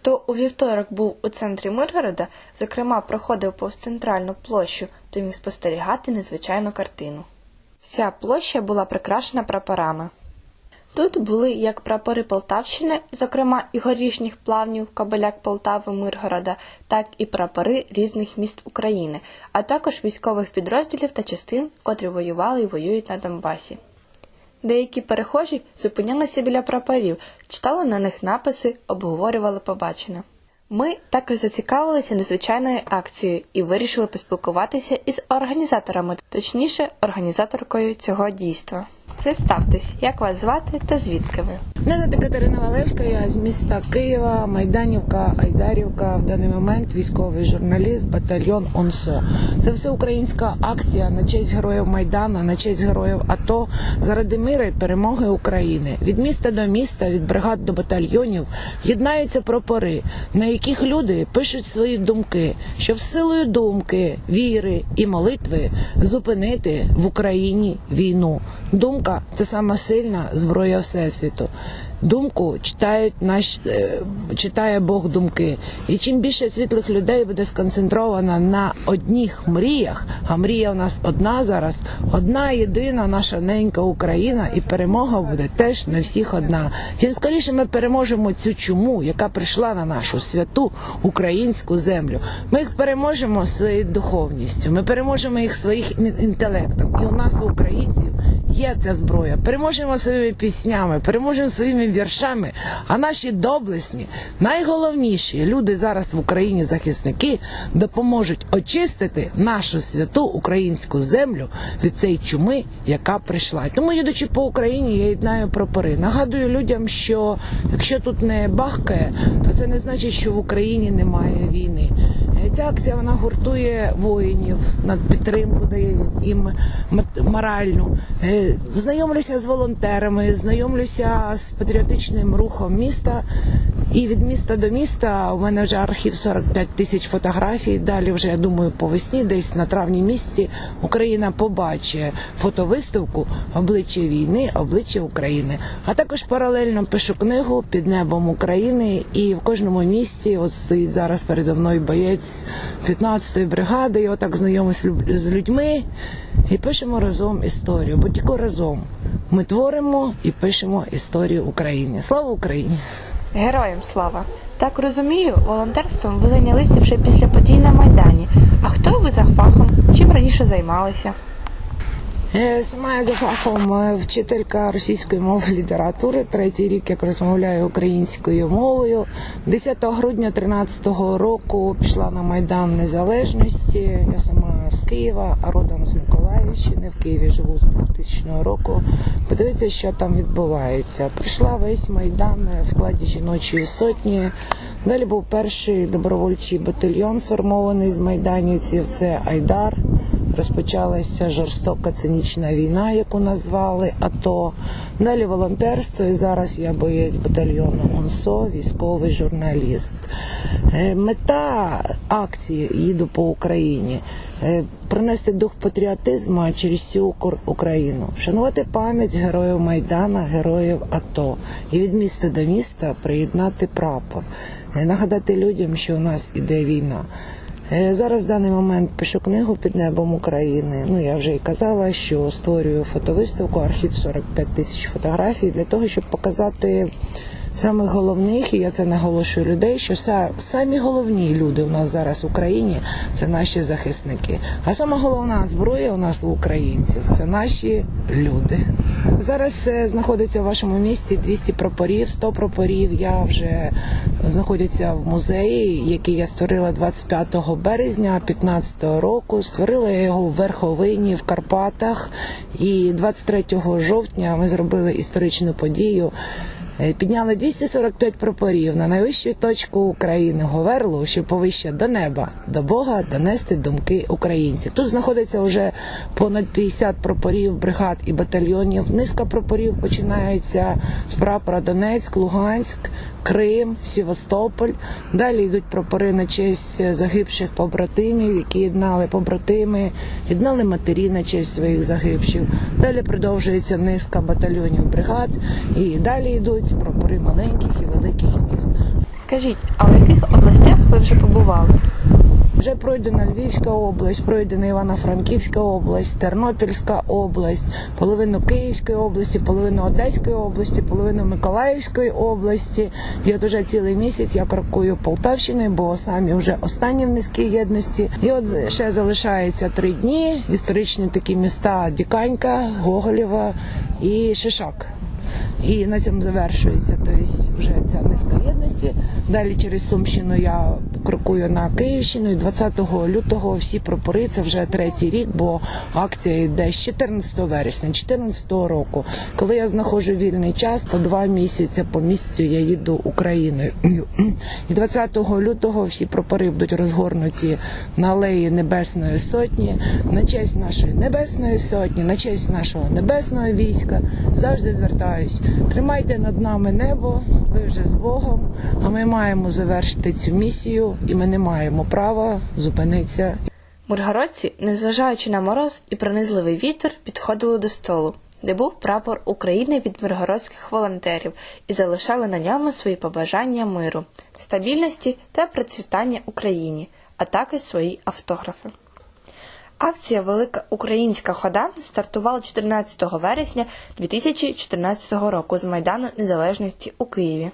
хто у вівторок був у центрі Миргорода, зокрема проходив повз центральну площу, то міг спостерігати незвичайну картину. Вся площа була прикрашена прапорами. Тут були як прапори Полтавщини, зокрема і горішніх плавнів, Кабеляк Полтави, Миргорода, так і прапори різних міст України, а також військових підрозділів та частин, котрі воювали і воюють на Донбасі. Деякі перехожі зупинялися біля прапорів, читали на них написи, обговорювали побачене. Ми також зацікавилися незвичайною акцією і вирішили поспілкуватися із організаторами, точніше, організаторкою цього дійства. Представтесь, як вас звати та звідки ви? Мене звати Катерина Валевська, я з міста Києва, Майданівка, Айдарівка. В даний момент військовий журналіст, батальйон ОНСО. Це всеукраїнська акція на честь героїв Майдану, на честь героїв АТО заради миру і перемоги України. Від міста до міста, від бригад до батальйонів єднаються прапори, на яких люди пишуть свої думки, щоб силою думки, віри і молитви зупинити в Україні війну. Думка це сама сильна зброя всесвіту. Думку читають наш е, читає Бог думки. І чим більше світлих людей буде сконцентровано на одніх мріях, а мрія у нас одна зараз, одна єдина наша ненька Україна, і перемога буде теж на всіх одна. Тим скоріше ми переможемо цю чуму, яка прийшла на нашу святу українську землю. Ми їх переможемо своєю духовністю, ми переможемо їх своїх інтелектом. І у нас українців є ця зброя. Переможемо своїми піснями, переможемо своїми віршами. А наші доблесні, найголовніші люди зараз в Україні, захисники, допоможуть очистити нашу святу українську землю від цієї чуми, яка прийшла. Тому, їдучи по Україні, я єднаю прапори. Нагадую людям, що якщо тут не бахкає, то це не значить, що в Україні немає війни. Ця акція вона гуртує воїнів на підтримку дає їм моральну. Е, Знайомлюся з волонтерами, знайомлюся з патріотичним рухом міста. І від міста до міста у мене вже архів 45 тисяч фотографій. Далі вже я думаю, по весні, десь на травні місяці, Україна побачить фотовиставку обличчя війни, обличчя України. А також паралельно пишу книгу під небом України. І в кожному місті от стоїть зараз передо мною боєць 15-ї бригади. І отак знайомий з людьми і пишемо разом історію. Бо тільки разом ми творимо і пишемо історію України. Слава Україні! Героям слава! Так розумію, волонтерством ви зайнялися вже після подій на Майдані. А хто ви за фахом? Чим раніше займалися? Е, Сама за фахом вчителька російської мови літератури. Третій рік як розмовляю українською мовою. 10 грудня 13 року пішла на Майдан Незалежності. Я сама з Києва, а родом з Миколаївщини. В Києві живу з 2000 року. Подивіться, що там відбувається. Прийшла весь майдан в складі жіночої сотні. Далі був перший добровольчий батальйон, сформований з майданівців. Це Айдар розпочалася жорстока цинічна війна, яку назвали АТО. Далі волонтерство, і зараз я боєць батальйону ОНСО, військовий журналіст. Е, Мета акції їду по Україні. е, Принести дух патріотизму через всю Україну, вшанувати пам'ять героїв Майдана, героїв АТО і від міста до міста приєднати прапор, Е, нагадати людям, що у нас іде війна. Е, Зараз в даний момент пишу книгу під небом України. Ну я вже і казала, що створюю фотовиставку, архів 45 тисяч фотографій для того, щоб показати самих головних, і я це наголошую людей, що са- самі головні люди у нас зараз в Україні це наші захисники. А сама головна зброя у нас у українців це наші люди. Зараз е, знаходиться в вашому місті 200 прапорів, 100 прапорів. Я вже знаходяться в музеї, який я створила 25 березня 2015 року. Створила я його в Верховині в Карпатах. І 23 жовтня ми зробили історичну подію. Е, Підняли 245 прапорів на найвищу точку України Говерлу, що повище до неба, до Бога донести думки українців. Тут знаходиться вже понад 50 прапорів, бригад і батальйонів. Низка прапорів починається з прапора Донецьк, Луганськ. Крим, Севастополь. Далі йдуть прапори на честь загибших побратимів, які єднали побратими, єднали матері на честь своїх загибших. Далі продовжується низка батальйонів бригад, і далі йдуть прапори маленьких і великих міст. Скажіть, а в яких областях ви вже побували? Вже пройдена Львівська область, пройдена Івано-Франківська область, Тернопільська область, половину Київської області, половину Одеської області, половину Миколаївської області. І от уже цілий місяць я крокую Полтавщиною, бо самі вже останні в низькій єдності. І от ще залишається три дні. Історичні такі міста Діканька, Гоголєва і Шишак. І на цьому завершується тобто вже ця низка єдності. Далі через Сумщину я крокую на Київщину. І 20 лютого всі прапори це вже третій рік, бо акція йде з 14 вересня, 2014 року. Коли я знаходжу вільний час, по два місяці по місяцю я їду Україною. І 20 лютого всі прапори будуть розгорнуті на алеї Небесної Сотні, на честь нашої Небесної Сотні, на честь нашого небесного війська. Завжди звертаюсь. Тримайте над нами небо, ви вже з Богом. А ми маємо завершити цю місію, і ми не маємо права зупинитися Миргородці, незважаючи на мороз і пронизливий вітер, підходили до столу, де був прапор України від миргородських волонтерів і залишали на ньому свої побажання миру, стабільності та процвітання Україні, а також свої автографи. Акція Велика Українська хода стартувала 14 вересня 2014 року з Майдану Незалежності у Києві.